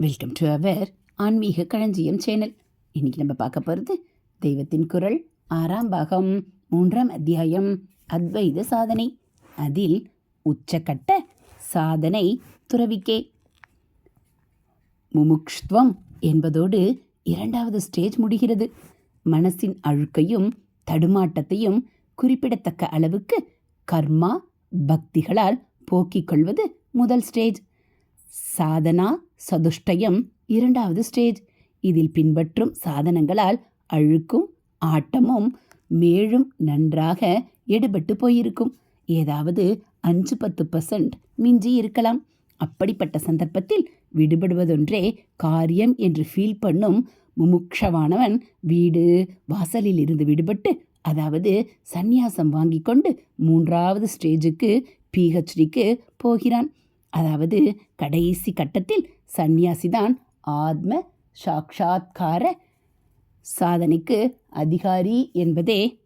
Welcome to our ஆன்மீக களஞ்சியம் channel இன்னைக்கு நம்ம பார்க்க போகிறது தெய்வத்தின் குரல் ஆறாம் பாகம் மூன்றாம் அத்தியாயம் அத்வைத சாதனை. அதில் உச்சக்கட்ட சாதனை துறவிக்கே. முமுக்ஷ்துவம் என்பதோடு இரண்டாவது ஸ்டேஜ் முடிகிறது. மனசின் அழுக்கையும் தடுமாட்டத்தையும் குறிப்பிடத்தக்க அளவுக்கு கர்மா பக்திகளால் போக்கிக் கொள்வது முதல் ஸ்டேஜ் சாதனா சதுஷ்டயம் இரண்டாவது ஸ்டேஜ். இதில் பின்பற்றும் சாதனங்களால் அழுக்கும் ஆட்டமும் மேலும் நன்றாக எடுபட்டு போயிருக்கும். ஏதாவது அஞ்சு பத்து பர்சன்ட் மிஞ்சி இருக்கலாம். அப்படிப்பட்ட சந்தர்ப்பத்தில் விடுபடுவதொன்றே காரியம் என்று ஃபீல் பண்ணும் முமுக்ஷவானவன் வீடு வாசலில் இருந்து விடுபட்டு அதாவது சந்நியாசம் வாங்கி கொண்டு மூன்றாவது ஸ்டேஜுக்கு பிஹெச்டிக்கு போகிறான். அதாவது கடைசி கட்டத்தில் சந்நியாசிதான் ஆத்ம சாட்சா்கார சாதனைக்கு அதிகாரி என்பதே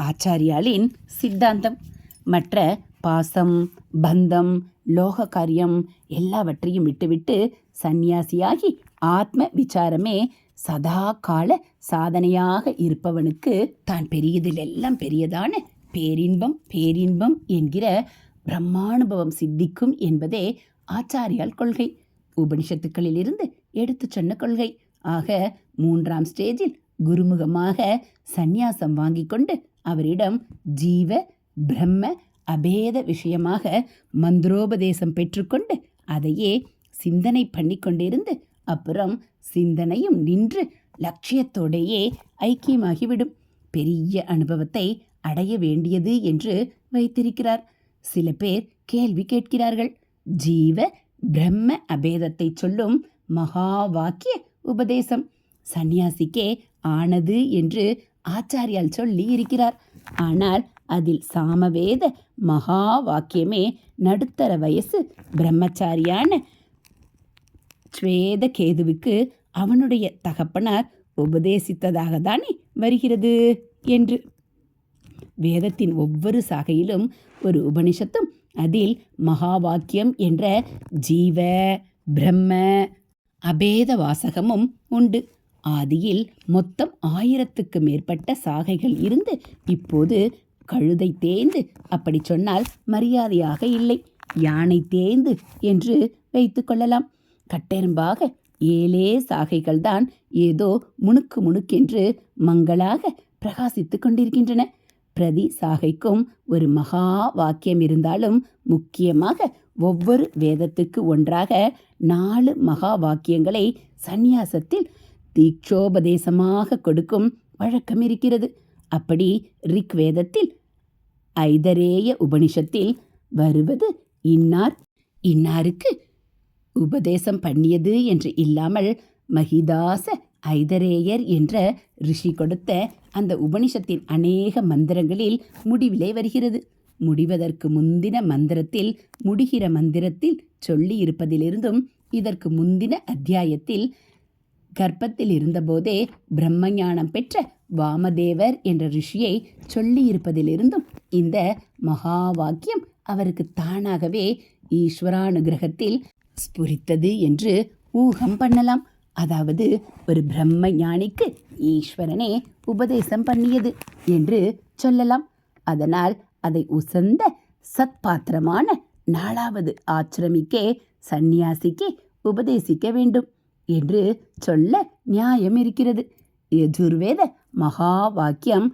ஆச்சாரியாலின் சித்தாந்தம். மற்ற பாசம் பந்தம் லோக காரியம் எல்லாவற்றையும் விட்டுவிட்டு சந்நியாசியாகி ஆத்ம விசாரமே சதா கால சாதனையாக இருப்பவனுக்கு தான் பெரியதில் எல்லாம் பெரியதான பேரின்பம் பேரின்பம் என்கிற பிரம்மானுபவம் சித்திக்கும் என்பதே ஆச்சாரியால் கொள்கை. உபனிஷத்துக்களிலிருந்து எடுத்துச் சொன்ன கொள்கை. ஆக மூன்றாம் ஸ்டேஜில் குருமுகமாக சந்நியாசம் வாங்கி கொண்டு அவரிடம் ஜீவ பிரம்ம அபேத விஷயமாக மந்திரோபதேசம் பெற்றுக்கொண்டு அதையே சிந்தனை பண்ணி கொண்டிருந்து அப்புறம் சிந்தனையும் நின்று லட்சியத்தோடையே ஐக்கியமாகிவிடும். பெரிய அனுபவத்தை அடைய வேண்டியது என்று வைத்திருக்கிறார். சில பேர் கேள்வி கேட்கிறார்கள். ஜீவ பிரம்ம அபேதத்தை சொல்லும் மகா வாக்கிய உபதேசம். சந்நியாசிக்கே ஆனது என்று ஆச்சாரியால் சொல்லி இருக்கிறார். ஆனால் அதில் சாமவேத மகா வாக்கியமே நடுத்தர வயசு பிரம்மச்சாரியான ஸ்வேத கேதுவுக்கு அவனுடைய தகப்பனார் உபதேசித்ததாக தானே வருகிறது என்று. வேதத்தின் ஒவ்வொரு சாகையிலும் ஒரு உபனிஷத்தும் அதில் மகா வாக்கியம் என்ற ஜீவ பிரம்ம அபேத வாசகமும் உண்டு. ஆதியில் மொத்தம் ஆயிரத்துக்கு மேற்பட்ட சாகைகள் இருந்து இப்போது கழுதை தேய்ந்து அப்படி சொன்னால் மரியாதையாக இல்லை. யானை தேய்ந்து என்று வைத்து கொள்ளலாம். கட்டெரும்பாக ஏழே சாகைகள்தான் ஏதோ முணுக்கு முணுக்கென்று மங்களாக பிரகாசித்து கொண்டிருக்கின்றன. பிரதி சாகைக்கும் ஒரு மகா வாக்கியம் இருந்தாலும் முக்கியமாக ஒவ்வொரு வேதத்துக்கு ஒன்றாக நாலு மகா வாக்கியங்களை சந்நியாசத்தில் தீட்சோபதேசமாக கொடுக்கும் வழக்கம் இருக்கிறது. அப்படி ரிக் வேதத்தில் ஐதரேய உபனிஷத்தில் வருவது இன்னார் இன்னாருக்கு உபதேசம் பண்ணியது என்று இல்லாமல் மகிதாச ஐதரேயர் என்ற ரிஷி கொடுத்த அந்த உபனிஷத்தின் அநேக மந்திரங்களில் முடிவிலே வருகிறது. முடிவதற்கு முந்தின மந்திரத்தில் முடிகிற மந்திரத்தில் சொல்லி இருப்பதிலிருந்தும் இதற்கு முந்தின அத்தியாயத்தில் கர்ப்பத்தில் இருந்தபோதே பிரம்மஞானம் பெற்ற வாமதேவர் என்ற ரிஷியை சொல்லியிருப்பதிலிருந்தும் இந்த மகா வாக்கியம் அவருக்கு தானாகவே ஈஸ்வரானுகிரகத்தில் ஸ்புரித்தது என்று ஊகம் பண்ணலாம். அதாவது ஒரு பிரம்ம ஞானிக்கு ஈஸ்வரனே உபதேசம் பண்ணியது என்று சொல்லலாம். அதனால் அதை உசந்த சத்பாத்திரமான நாலாவது ஆச்சிரமிக்கே சந்நியாசிக்கு உபதேசிக்க வேண்டும் என்று சொல்ல நியாயம் இருக்கிறது. யஜுர்வேத மகா வாக்கியம்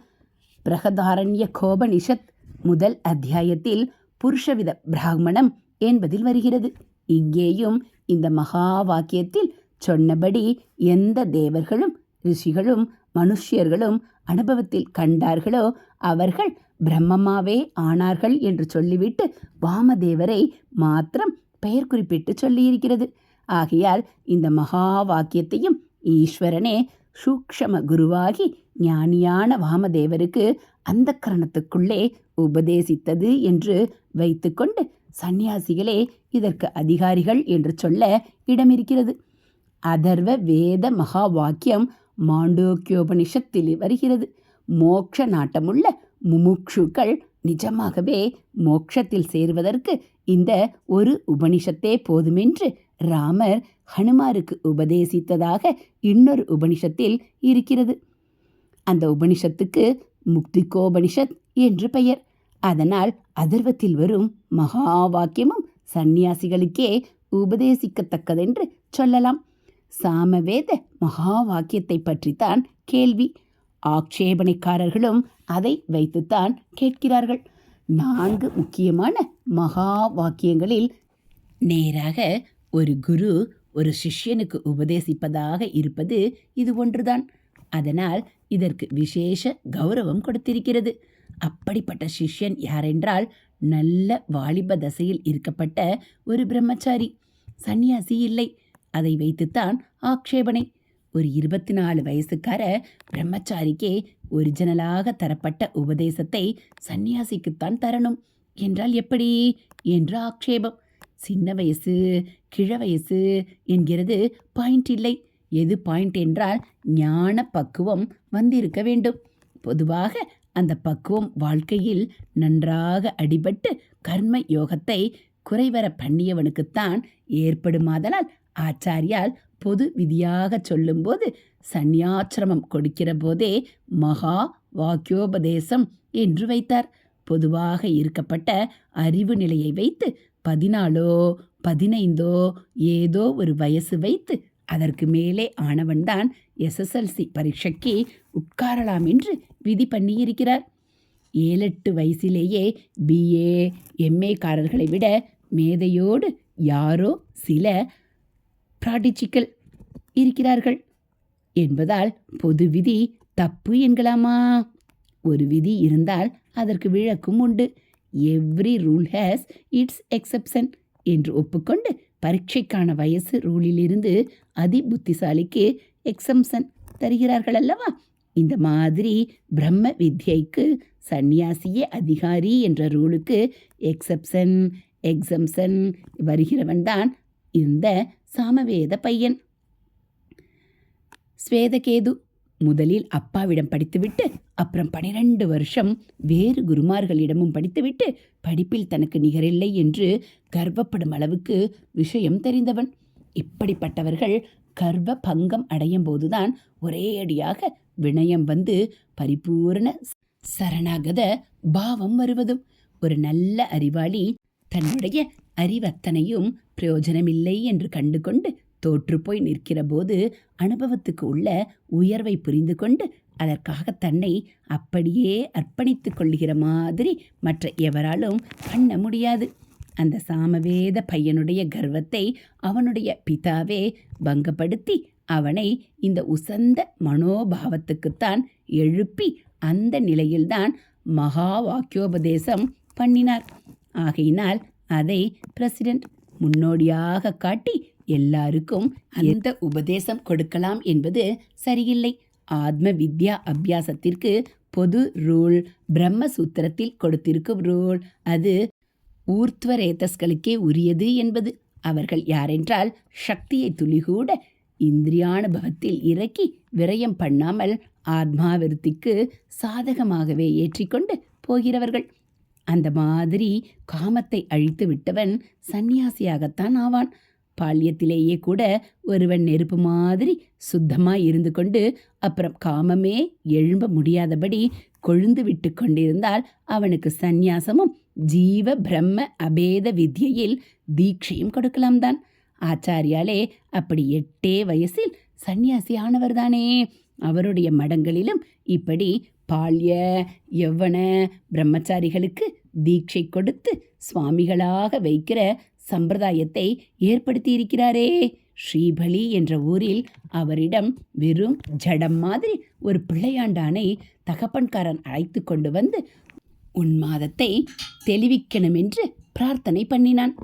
பிரகதாரண்ய கோபனிஷத் முதல் அத்தியாயத்தில் புருஷவித பிராமணம் என்பதில் வருகிறது. இங்கேயும் இந்த மகா வாக்கியத்தில் சொன்னபடி எந்த தேவர்களும் ரிஷிகளும் மனுஷ்யர்களும் அனுபவத்தில் கண்டார்களோ அவர்கள் பிரம்மமாவே ஆனார்கள் என்று சொல்லிவிட்டு வாமதேவரை மாத்திரம் பெயர் குறிப்பிட்டு சொல்லியிருக்கிறது. ஆகையால் இந்த மகா வாக்கியத்தையும் ஈஸ்வரனே சூக்ஷம குருவாகி ஞானியான வாமதேவருக்கு அந்த கரணத்துக்குள்ளே உபதேசித்தது என்று வைத்துக்கொண்டு சந்நியாசிகளே இதற்கு அதிகாரிகள் என்று சொல்ல இடமிருக்கிறது. அதர்வ வேத மகா வாக்கியம் மாண்டோக்கியோபனிஷத்தில் வருகிறது. மோக்ஷ நாட்டமுள்ள முமுக்ஷுக்கள் நிஜமாகவே மோட்சத்தில் சேர்வதற்கு இந்த ஒரு உபனிஷத்தே போதுமென்று ராமர் ஹனுமாருக்கு உபதேசித்ததாக இன்னொரு உபனிஷத்தில் இருக்கிறது. அந்த உபனிஷத்துக்கு முக்திகோபனிஷத் என்று பெயர். அதனால் அதர்வத்தில் வரும் மகா வாக்கியமும் சந்நியாசிகளுக்கே உபதேசிக்கத்தக்கதென்று சொல்லலாம். சாமவேத மகா வாக்கியத்தை பற்றித்தான் கேள்வி. ஆக்ஷேபனைக்காரர்களும் அதை வைத்துத்தான் கேட்கிறார்கள். நான்கு முக்கியமான மகா வாக்கியங்களில் நேராக ஒரு குரு ஒரு சிஷ்யனுக்கு உபதேசிப்பதாக இருப்பது இது ஒன்றுதான். அதனால் இதற்கு விசேஷ கௌரவம் கொடுத்திருக்கிறது. அப்படிப்பட்ட சிஷ்யன் யாரென்றால் நல்ல வாலிப தசையில் இருக்கப்பட்ட ஒரு பிரம்மச்சாரி. சந்நியாசி இல்லை. அதை வைத்துத்தான் ஆக்ஷேபனை. ஒரு இருபத்தி நாலு வயசுக்கார பிரம்மச்சாரிக்கே ஒரிஜினலாக தரப்பட்ட உபதேசத்தை சந்நியாசிக்குத்தான் தரணும். என்றால் எப்படி? என்று ஆக்ஷேபம். சின்ன வயசு கிழ வயசு என்கிறது பாயிண்ட் இல்லை. எது பாயிண்ட் என்றால் ஞான பக்குவம் வந்திருக்க வேண்டும். பொதுவாக அந்த பக்குவம் வாழ்க்கையில் நன்றாக அடிபட்டு கர்ம யோகத்தை குறைவர பண்ணியவனுக்குத்தான் ஏற்படுமாதலால் ஆச்சாரியால் பொது விதியாக சொல்லும்போது சந்நியாசிரமம் கொடுக்கிற போதே மகா வாக்கியோபதேசம் என்று வைத்தார். பொதுவாக இருக்கப்பட்ட அறிவு நிலையை வைத்து பதினாலோ பதினைந்தோ ஏதோ ஒரு வயசு வைத்து அதற்கு மேலே ஆனவன்தான் எஸ்எஸ்எல்சி பரீட்சைக்கு உட்காரலாம் என்று விதி பண்ணியிருக்கிறார். ஏழெட்டு வயசிலேயே பிஏ எம்ஏக்காரர்களை விட மேதையோடு யாரோ சில ப்ராடிஜிக்கல் இருக்கிறார்கள். என்பதால் பொது விதி தப்பு என்கலாமா? ஒரு விதி இருந்தால் அதற்கு விளக்கும் உண்டு. Every rule has its exception என்று ஒப்புக்கொண்டு பரீட்சைக்கான வயசு ரூலிலிருந்து அதி புத்திசாலிக்கு எக்ஸம்சன் தருகிறார்கள் அல்லவா? இந்த மாதிரி பிரம்ம வித்யைக்கு சந்நியாசியே அதிகாரி என்ற ரூலுக்கு எக்ஸப்ஷன் எக்ஸம்ஷன் வருகிறவன்தான் இந்த சாமவேத பையன். ஸ்வேதகேது முதலில் அப்பாவிடம் படித்துவிட்டு அப்புறம் பனிரெண்டு வருஷம் வேறு குருமார்களிடமும் படித்துவிட்டு படிப்பில் தனக்கு நிகரில்லை என்று கர்வப்படும் அளவுக்கு விஷயம் தெரிந்தவன். இப்படிப்பட்டவர்கள் கர்வ பங்கம் அடையும் போதுதான் ஒரே அடியாக வினயம் வந்து பரிபூரண சரணாகத பாவம் வருவதும். ஒரு நல்ல அறிவாளி தன்னுடைய அறிவத்தனையும் பிரயோஜனமில்லை என்று கண்டு கொண்டு தோற்றுப்போய் நிற்கிற போது அனுபவத்துக்கு உள்ள உயர்வை புரிந்து கொண்டு அதற்காக தன்னை அப்படியே அர்ப்பணித்து கொள்கிற மாதிரி மற்ற எவராலும் பண்ண முடியாது. அந்த சாமவேத பையனுடைய கர்வத்தை அவனுடைய பிதாவே பங்கப்படுத்தி அவனை இந்த உசந்த மனோபாவத்துக்குத்தான் எழுப்பி அந்த நிலையில்தான் மகா வாக்கியோபதேசம் பண்ணினார். ஆகையினால் அதை பிரசிடென்ட் முன்னோடியாக காட்டி எல்லாருக்கும் அந்த உபதேசம் கொடுக்கலாம் என்பது சரியில்லை. ஆத்ம வித்யா அபியாசத்திற்கு பொது ரூல் பிரம்மசூத்திரத்தில் கொடுத்திருக்கும் ரூல். அது ஊர்த்வரேதஸ்களுக்கே உரியது என்பது. அவர்கள் யாரென்றால் சக்தியை துளிகூட இந்திரியானுபவத்தில் இறக்கி விரயம் பண்ணாமல் ஆத்மாவிருத்திக்கு சாதகமாகவே ஏற்றிக்கொண்டு போகிறவர்கள். அந்த மாதிரி காமத்தை அழித்து விட்டவன் சந்நியாசியாகத்தான் ஆவான். பால்யத்திலேயே கூட ஒருவன் நெருப்பு மாதிரி சுத்தமாக இருந்து கொண்டு அப்புறம் காமமே எழும்ப முடியாதபடி கொழுந்து விட்டு கொண்டிருந்தால் அவனுக்கு சந்நியாசமும் ஜீவ பிரம்ம அபேத வித்யையில் தீட்சையும் கொடுக்கலாம் தான். ஆச்சாரியாலே அப்படி எட்டே வயசில் சந்நியாசி ஆனவர்தானே அவருடைய மடங்களிலும் இப்படி பால்ய யவ்வன பிரம்மச்சாரிகளுக்கு தீட்சை கொடுத்து சுவாமிகளாக வைக்கிற சம்பிரதாயத்தை ஏற்படுத்தியிருக்கிறாரே. ஸ்ரீபலி என்ற ஊரில் அவரிடம் வெறும் ஜடம் மாதிரி ஒரு பிள்ளையாண்டானை தகப்பன்காரன் அழைத்து கொண்டு வந்து உன்மாதத்தை தெளிவிக்கணுமென்று பிரார்த்தனை பண்ணினான்.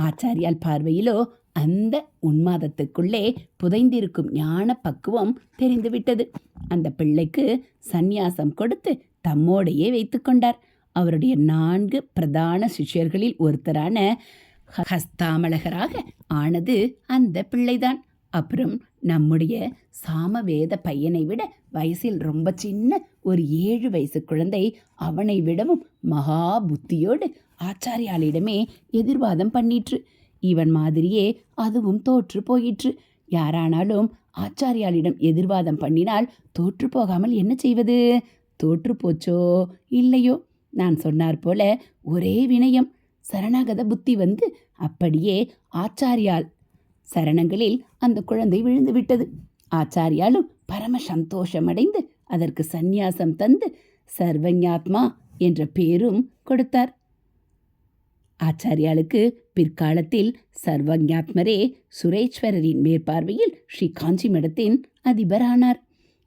ஆச்சாரியால் பார்வையிலோ அந்த உன்மாதத்துக்குள்ளே புதைந்திருக்கும் ஞான பக்குவம் தெரிந்துவிட்டது. அந்த பிள்ளைக்கு சந்நியாசம் கொடுத்து தம்மோடையே வைத்துக்கொண்டார் அவருடைய நான்கு பிரதான சிஷ்யர்களில் ஒருத்தரான ஹஸ்தாமலகராக ஆனது அந்த பிள்ளைதான். அப்புறம் நம்முடைய சாமவேத பையனை விட வயசில் ரொம்ப சின்ன ஒரு ஏழு வயசு குழந்தை அவனை விடவும் மகா புத்தியோடு ஆச்சாரியாளிடமே எதிர்வாதம் பண்ணிற்று. இவன் மாதிரியே அதுவும் தோற்று போயிற்று. யாரானாலும் ஆச்சாரியாளிடம் எதிர்வாதம் பண்ணினால் தோற்று போகாமல் என்ன செய்வது? தோற்று போச்சோ? இல்லையோ? நான் சொன்னார் போல ஒரே வினயம். சரணாகத புத்தி வந்து அப்படியே ஆச்சாரியால் சரணங்களில் அந்த குழந்தை விழுந்து விட்டது. ஆச்சாரியாலும் பரம சந்தோஷமடைந்து அதற்கு சந்நியாசம் தந்து சர்வஞாத்மா என்ற பேரும் கொடுத்தார். ஆச்சாரியாளுக்கு பிற்காலத்தில் சர்வஞாத்மரே சுரேஸ்வரரின் மேற்பார்வையில் ஸ்ரீ காஞ்சி மடத்தின் அதிபரானார்.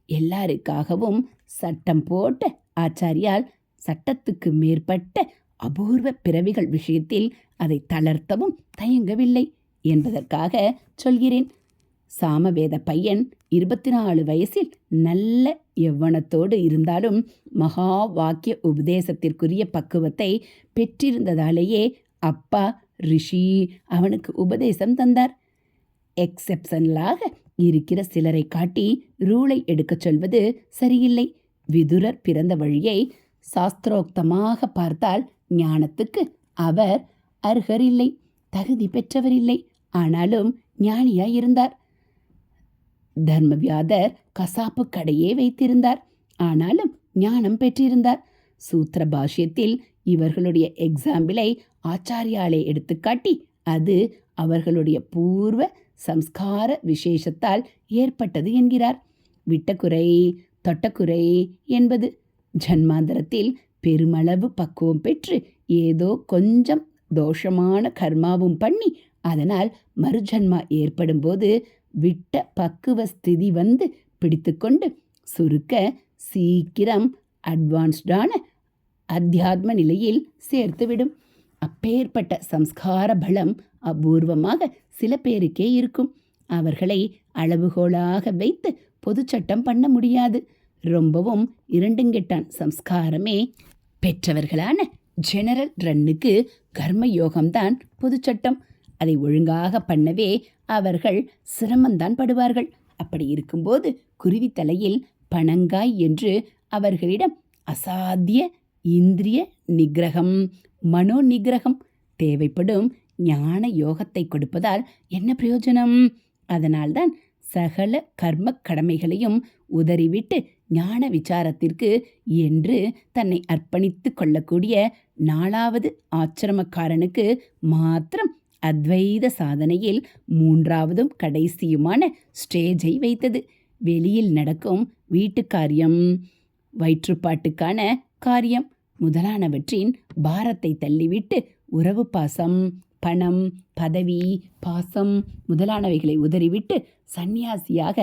எல்லாருக்காகவும் சட்டம் போட்ட ஆச்சாரியால் சட்டத்துக்கு மேற்பட்ட அபூர்வ பிறவிகள் விஷயத்தில் அதை தளர்த்தவும் தயங்கவில்லை என்பதற்காக சொல்கிறேன். சாமவேத பையன் இருபத்தி நாலு வயசில் நல்ல எவ்வனத்தோடு இருந்தாலும் மகா வாக்கிய உபதேசத்திற்குரிய பக்குவத்தை பெற்றிருந்ததாலேயே அப்பா ரிஷி அவனுக்கு உபதேசம் தந்தார். எக்ஸெப்ஷனலாக இருக்கிற சிலரை காட்டி ரூலை எடுக்கச் சொல்வது சரியில்லை. விதுரர் பிறந்த வழியை சாஸ்திரோக்தமாக பார்த்தால் ஞானத்துக்கு அவர் அர்ஹரில்லை தகுதி பெற்றவரில்லை. ஆனாலும் ஞானியாய் இருந்தார் தர்மவியாதர் கசாப்பு கடையே வைத்திருந்தார். ஆனாலும் ஞானம் பெற்றிருந்தார். சூத்திர பாஷ்யத்தில் இவர்களுடைய எக்ஸாம்பிளை ஆச்சாரியாலே எடுத்துக்காட்டி அது அவர்களுடைய பூர்வ சம்ஸ்கார விசேஷத்தால் ஏற்பட்டது என்கிறார். விட்டக்குறை தொட்டக்குறை என்பது ஜன்மாந்தரத்தில் பெருமளவு பக்குவம் பெற்று ஏதோ கொஞ்சம் தோஷமான கர்மாவும் பண்ணி அதனால் மறுஜன்மா ஏற்படும்போது விட்ட பக்குவ ஸ்திதி வந்து பிடித்துக்கொண்டு சுருக்க சீக்கிரம் அட்வான்ஸ்டான அத்தியாத்ம நிலையில் சேர்த்துவிடும். அப்பேற்பட்ட சம்ஸ்கார பலம் அபூர்வமாக சில பேருக்கே இருக்கும். அவர்களை அளவுகோலாக வைத்து பொதுச்சட்டம் பண்ண முடியாது. ரொம்பவும் இரண்டுங்கெட்டான் சம்ஸ்காரமே. பெற்றவர்களான ஜெனரல் ரன்னுக்கு கர்ம யோகம்தான் பொதுச்சட்டம் அதை ஒழுங்காக பண்ணவே அவர்கள் சிரமந்தான் படுவார்கள். அப்படி இருக்கும்போது குருவி தலையில் பணங்காய் என்று அவர்களிடம் அசாத்திய இந்திரிய நிகிரகம் மனோ நிகிரகம் தேவைப்படும் ஞான யோகத்தை கொடுப்பதால் என்ன பிரயோஜனம்? அதனால்தான் சகல கர்ம கடமைகளையும் உதறிவிட்டு ஞான விசாரத்திற்கு என்று தன்னை அர்ப்பணித்து கொள்ளக்கூடிய நாலாவது ஆச்சிரமக்காரனுக்கு மாத்திரம் அத்வைத சாதனையில் மூன்றாவதும் கடைசியுமான ஸ்டேஜை வைத்தது. வெளியில் நடக்கும் வீட்டு காரியம் வயிற்றுப்பாட்டுக்கான காரியம் முதலானவற்றின் பாரத்தை தள்ளிவிட்டு உறவு பாசம் பணம் பதவி பாசம் முதலானவைகளை உதறிவிட்டு சந்நியாசியாக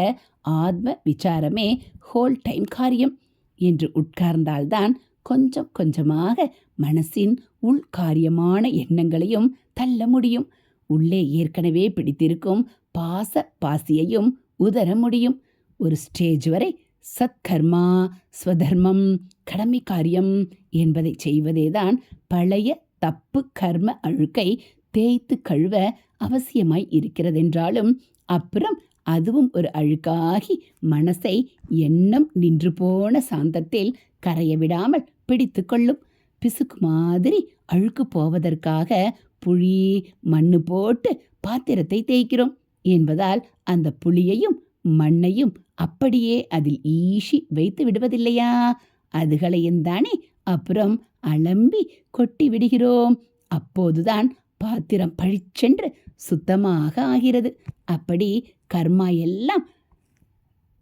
ஆத்ம விசாரமே ஹோல் டைம் காரியம் என்று உட்கார்ந்தால்தான் கொஞ்சம் கொஞ்சமாக மனசின் உள்காரியமான எண்ணங்களையும் தள்ள முடியும். உள்ளே ஏற்கனவே பிடித்திருக்கும் பாச பாசியையும் உதர முடியும். ஒரு ஸ்டேஜ் வரை சத்கர்மா ஸ்வதர்மம் கடமை காரியம் என்பதை செய்வதேதான் பழைய தப்பு கர்ம அழுக்கை தேய்த்து கழுவ அவசியமாய் இருக்கிறதென்றாலும் அப்புறம் அதுவும் ஒரு அழுக்காகி மனசை எண்ணம் நின்று போன சாந்தத்தில் கரைய விடாமல் பிடித்து கொள்ளும். பிசுக்கு மாதிரி அழுக்கு போவதற்காக புளி மண்ணு போட்டு பாத்திரத்தை தேய்க்கிறோம் என்பதால் அந்த புளியையும் மண்ணையும் அப்படியே அதில் ஈஷி வைத்து விடுவதில்லையா? அதுகளையும் தானே அப்புறம் அலம்பி கொட்டி விடுகிறோம். அப்போதுதான் பாத்திரம் பழிச்சென்று சுத்தமாக ஆகிறது. அப்படி கர்மா எல்லாம்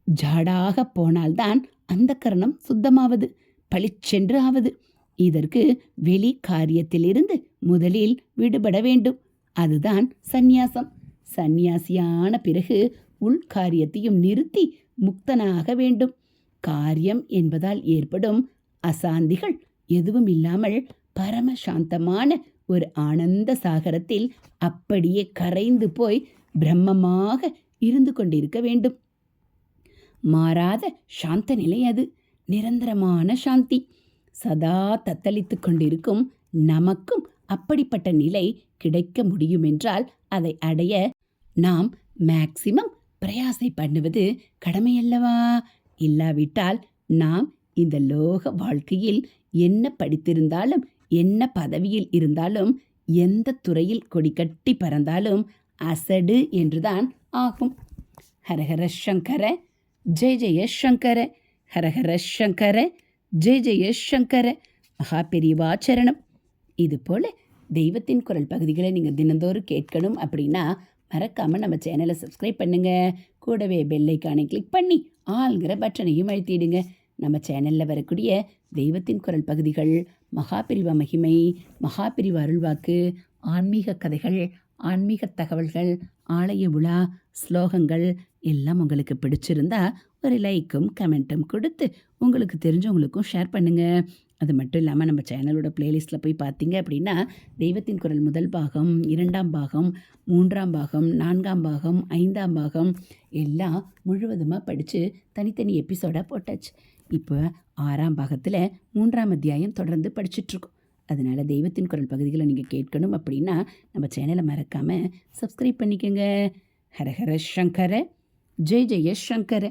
ஜாடாக போனால்தான் அந்த கரணம் சுத்தமாவது. பளிச்சென்று ஆவது இதற்கு வெளி காரியத்திலிருந்து முதலில் விடுபட வேண்டும். அதுதான் சந்நியாசம். சந்நியாசியான பிறகு உள் காரியத்தையும் நிறுத்தி முக்தனாக வேண்டும். காரியம் என்பதால் ஏற்படும் அசாந்திகள் எதுவும் இல்லாமல் பரம சாந்தமான ஒரு ஆனந்த சாகரத்தில் அப்படியே கரைந்து போய் பிரம்மமாக இருந்து கொண்டிருக்க வேண்டும். மாறாத சாந்த நிலை அது. நிரந்தரமான சாந்தி. சதா தத்தளித்து கொண்டிருக்கும் நமக்கும் அப்படிப்பட்ட நிலை கிடைக்க முடியுமென்றால் அதை அடைய நாம் மேக்சிமம் பிரயாசை பண்ணுவது கடமையல்லவா? இல்லாவிட்டால் நாம் இந்த லோக வாழ்க்கையில் என்ன படித்திருந்தாலும் என்ன பதவியில் இருந்தாலும் எந்த துறையில் கொடி கட்டி பறந்தாலும் அசடு என்றுதான் ஆகும். ஹரஹர சங்கர ஜெய ஜெய சங்கர. ஹரஹர சங்கர ஜெய ஜெய சங்கர மகா பெரியவாச்சரணம் இது போல் தெய்வத்தின் குரல் பகுதிகளை நீங்கள் தினந்தோறும் கேட்கணும் அப்படின்னா மறக்காமல் நம்ம சேனலை சப்ஸ்கிரைப் பண்ணுங்கள் கூடவே பெல்லைக்கானை கிளிக் பண்ணி ஆள்கிற பட்டனையும் அழுத்திடுங்க. நம்ம சேனலில் வரக்கூடிய தெய்வத்தின் குரல் பகுதிகள் மகாபிரிவ மகிமை மகாபிரிவ அருள்வாக்கு ஆன்மீக கதைகள் ஆன்மீக தகவல்கள் ஆலய விழா ஸ்லோகங்கள் எல்லாம் உங்களுக்கு பிடிச்சிருந்தா ஒரு லைக்கும் கமெண்ட்டும் கொடுத்து உங்களுக்கு தெரிஞ்சவங்களுக்கும் ஷேர் பண்ணுங்கள் அது மட்டும் இல்லாமல் நம்ம சேனலோட பிளேலிஸ்ட்டில் போய் பார்த்தீங்க அப்படின்னா தெய்வத்தின் குரல் முதல் பாகம் இரண்டாம் பாகம் மூன்றாம் பாகம் நான்காம் பாகம் ஐந்தாம் பாகம் எல்லாம் முழுவதுமாக படித்து தனித்தனி எபிசோடாக போட்டாச்சு. இப்போ ஆறாம் பாகத்தில் மூன்றாம் அத்தியாயம் தொடர்ந்து படிச்சுட்ருக்கோம். அதனால் தெய்வத்தின் குரல் பகுதிகளை நீங்கள் கேட்கணும் அப்படின்னா நம்ம சேனலை மறக்காமல் சப்ஸ்கிரைப் பண்ணிக்கோங்க. ஹரஹர சங்கர ஜெய் ஜெய சங்கரை.